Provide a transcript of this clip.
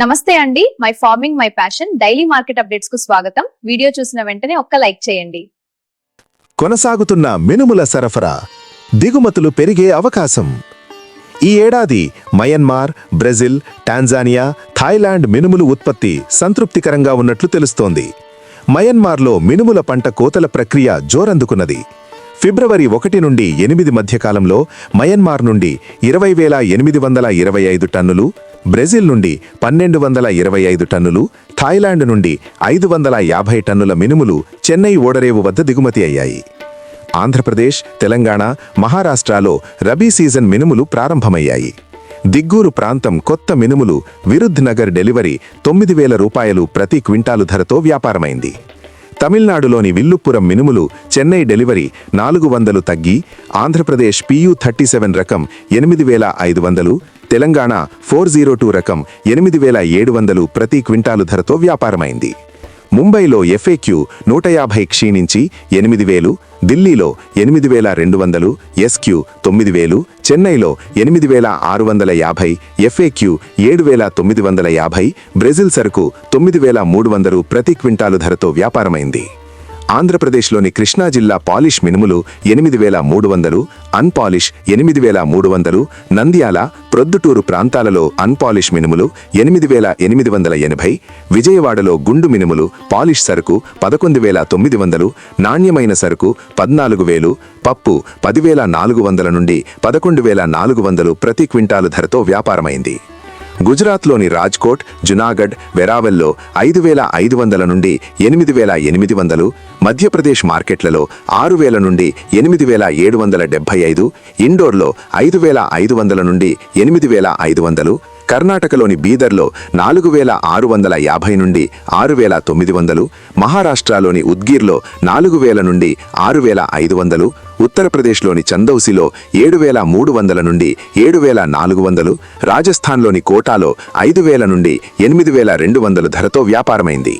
నమస్తే అండి. My farming my passion daily market అప్డేట్స్కు స్వాగతం. వీడియో చూసిన వెంటనే ఒక్క లైక్ చేయండి. కొనసాగుతున్న మినుముల సరఫరా దిగుమతులు పెరిగే అవకాశం. ఈ ఏడాది మయన్మార్ బ్రెజిల్ టాంజానియా థాయిలాండ్ మినుములు ఉత్పత్తి సంతృప్తికరంగా ఉన్నట్లు తెలుస్తోంది. మయన్మార్లో మినుముల పంట కోతల ప్రక్రియ జోరందుకున్నది. ఫిబ్రవరి ఒకటి నుండి ఎనిమిది మధ్యకాలంలో మయన్మార్ నుండి ఇరవై వేల ఎనిమిది వందల ఇరవై ఐదు టన్నులు బ్రెజిల్ నుండి పన్నెండు వందల ఇరవై ఐదు టన్నులు థాయిలాండ్ నుండి ఐదు వందల యాభై టన్నుల మినుములు చెన్నై ఓడరేవు వద్ద దిగుమతి అయ్యాయి. ఆంధ్రప్రదేశ్ తెలంగాణ మహారాష్ట్రలో రబీ సీజన్ మినుములు ప్రారంభమయ్యాయి. దిగ్గూరు ప్రాంతం కొత్త మినుములు విరుద్ధ్ నగర్ డెలివరీ తొమ్మిది వేల రూపాయలు ప్రతి క్వింటాలు ధరతో వ్యాపారమైంది. తమిళనాడులోని విల్లుపురం మినుములు చెన్నై డెలివరీ నాలుగు వందలు తగ్గి ఆంధ్రప్రదేశ్ పియు థర్టీ సెవెన్ రకం ఎనిమిది వేల ఐదు వందలు తెలంగాణ ఫోర్ జీరో టూ రకం ఎనిమిది వేల ఏడు వందలు ప్రతి క్వింటాలు ధరతో వ్యాపారమైంది. ముంబైలో ఎఫ్ఏక్యూ నూట యాభై క్షీణించి ఎనిమిది వేలు ఢిల్లీలో ఎనిమిది వేల రెండు వందలు ఎస్క్యూ తొమ్మిది వేలు చెన్నైలో ఎనిమిది వేల ఆరు వందల యాభై ఎఫ్ఏక్యూ ఏడు వేల తొమ్మిది వందల యాభై బ్రెజిల్ సరుకు తొమ్మిది వేల మూడు వందలు ప్రతి క్వింటాలు ధరతో వ్యాపారమైంది. ఆంధ్రప్రదేశ్లోని కృష్ణా జిల్లా పాలిష్ మినుములు ఎనిమిది వేల మూడు వందలు అన్పాలిష్ ఎనిమిది వేల మూడు వందలు నంద్యాల ప్రొద్దుటూరు ప్రాంతాలలో అన్పాలిష్ మినుములు ఎనిమిది వేల ఎనిమిది వందల ఎనభై విజయవాడలో గుండు మినుములు పాలిష్ సరుకు పదకొండు వేల తొమ్మిది వందలు నాణ్యమైన సరుకు పద్నాలుగు వేలు పప్పు పదివేల నాలుగు వందల నుండి పదకొండు వేల నాలుగు వందలు ప్రతి క్వింటాలు ధరతో వ్యాపారమైంది. గుజరాత్లోని రాజ్కోట్ జునాగఢ్ వెరావెల్లో ఐదు వేల ఐదు వందల నుండి ఎనిమిది వేల ఎనిమిది వందలు మధ్యప్రదేశ్ మార్కెట్లలో ఆరు వేల నుండి ఎనిమిది వేల ఏడు వందల డెబ్బై ఐదు ఇండోర్లో ఐదు వేల ఐదు వందల నుండి ఎనిమిది వేల ఐదు వందలు కర్ణాటకలోని బీదర్లో నాలుగు వేల ఆరు వందల యాభై నుండి ఆరు వేల తొమ్మిది వందలు మహారాష్ట్రలోని ఉద్గీర్లో నాలుగు వేల నుండి ఆరు వేల ఐదు వందలు ఉత్తరప్రదేశ్లోని చందౌసిలో ఏడు వేల మూడు వందల నుండి ఏడు వేల నాలుగు వందలు రాజస్థాన్లోని కోటాలో ఐదు వేల నుండి ఎనిమిది వేల రెండు వందలు ధరతో వ్యాపారమైంది.